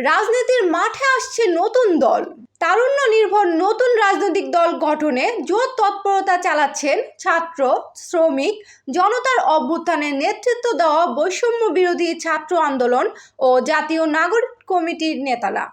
রাজনীতির মাঠে আসছে নতুন দল। তারুণ্য নির্ভর নতুন রাজনৈতিক দল গঠনে জোর তৎপরতা চালাচ্ছেন ছাত্র, শ্রমিক, জনতার অভ্যুত্থানে নেতৃত্ব দেওয়া বৈষম্য বিরোধী ছাত্র আন্দোলন ও জাতীয় নাগরিক কমিটির নেতারা।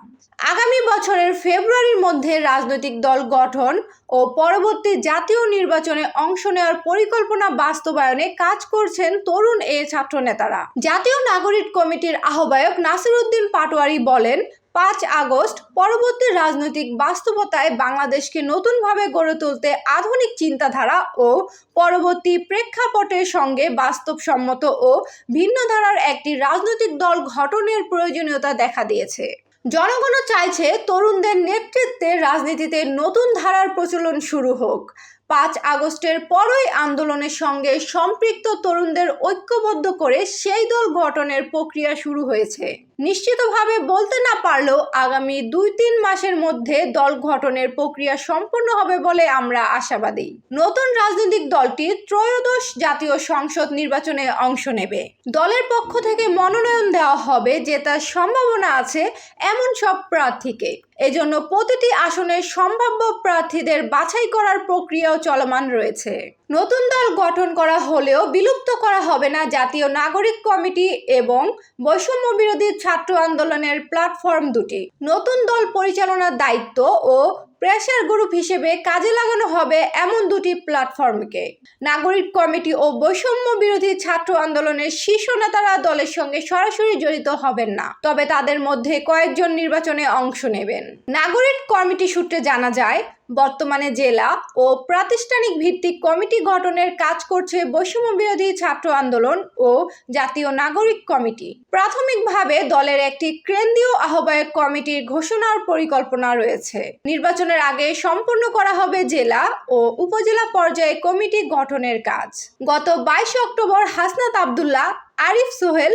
আগামী বছরের ফেব্রুয়ারির মধ্যে রাজনৈতিক দল গঠন ও পরবর্তী জাতীয় নির্বাচনে অংশ নেওয়ার পরিকল্পনা বাস্তবায়নে কাজ করছেন তরুণ এ ছাত্র নেতারা। জাতীয় নাগরিক কমিটির আহ্বায়ক নাসিরুদ্দিন পাটোয়ারি বলেন পাঁচ আগস্ট পরবর্তী রাজনৈতিক বাস্তবতায় বাংলাদেশকে নতুনভাবে গড়ে তুলতে আধুনিক চিন্তাধারা ও পরবর্তী প্রেক্ষাপটের সঙ্গে বাস্তবসম্মত ও ভিন্ন ধারার একটি রাজনৈতিক দল গঠনের প্রয়োজনীয়তা দেখা দিয়েছে। জনগণও চাইছে তরুণদের নেতৃত্বে রাজনীতিতে নতুন ধারার প্রচলন শুরু হোক। পাঁচ আগস্টের পরই আন্দোলনের সঙ্গে সম্পৃক্ত তরুণদের ঐক্যবদ্ধ করে সেই দল গঠনের প্রক্রিয়া শুরু হয়েছে। নিশ্চিতভাবে বলতে না পারলেও আগামী দুই তিন মাসের মধ্যে দল গঠনের প্রক্রিয়া সম্পূর্ণ হবে বলে আমরা আশাবাদী। নতুন রাজনৈতিক দলটি ত্রয়োদশ জাতীয় সংসদ নির্বাচনে অংশ নেবে। দলের পক্ষ থেকে মনোনয়ন দেওয়া হবে যে তার সম্ভাবনা আছে এমন সব প্রার্থীকে। এজন্য প্রতিটি আসনের সম্ভাব্য প্রার্থীদের বাছাই করার প্রক্রিয়াও চলমান রয়েছে। নতুন দল গঠন করা হলেও বিলুপ্ত করা হবে না জাতীয় নাগরিক কমিটি এবং বৈষম্য বিরোধী ছাত্র আন্দোলনের প্ল্যাটফর্ম দুটি। নতুন দল পরিচালনার দায়িত্ব ও প্রেসার গ্রুপ হিসেবে কাজে লাগানো হবে এমন দুটি প্ল্যাটফর্মকে নাগরিক কমিটি ও বৈষম্য বিরোধী ছাত্র আন্দোলনের শীর্ষ নেতারা দলের সঙ্গে সরাসরি জড়িত হবেন না। তবে তাদের মধ্যে কয়েকজন নির্বাচনে অংশ নেবেন। নাগরিক কমিটি সূত্রে জানা যায় বর্তমানে জেলা ও প্রাতিষ্ঠানিক ভিত্তিক কমিটি গঠনের কাজ করছে বৈষম্য বিরোধী ছাত্র আন্দোলন ও জাতীয় নাগরিক কমিটি। প্রাথমিকভাবে দলের একটি কেন্দ্রীয় আহ্বায়ক কমিটির ঘোষণার পরিকল্পনা রয়েছে। নির্বাচনের আগে সম্পূর্ণ করা হবে জেলা ও উপজেলা পর্যায়ে কমিটি গঠনের কাজ। গত বাইশে অক্টোবর হাসনাত আবদুল্লাহ, আরিফ সোহেল,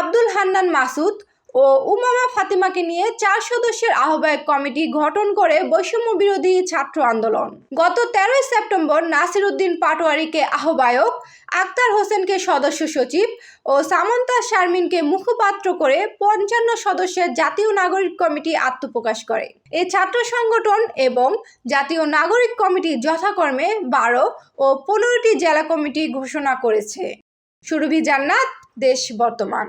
আব্দুল হান্নান মাসুদ ও উমামা ফাতিমাকে নিয়ে চার সদস্যের আহ্বায়ক কমিটি গঠন করে বৈষম্য বিরোধী ছাত্র আন্দোলন। গত তেরোই সেপ্টেম্বর নাসির উদ্দিন পাটোয়ারিকে আহ্বায়ক, আক্তার হোসেনকে সদস্য সচিব ও সামন্তা শারমিনকে মুখপাত্র করে পঞ্চান্ন সদস্যের জাতীয় নাগরিক কমিটি আত্মপ্রকাশ করে। এই ছাত্র সংগঠন এবং জাতীয় নাগরিক কমিটি যথাক্রমে বারো ও পনেরোটি জেলা কমিটি ঘোষণা করেছে। সুরভি জান্নাত, দেশ বর্তমান।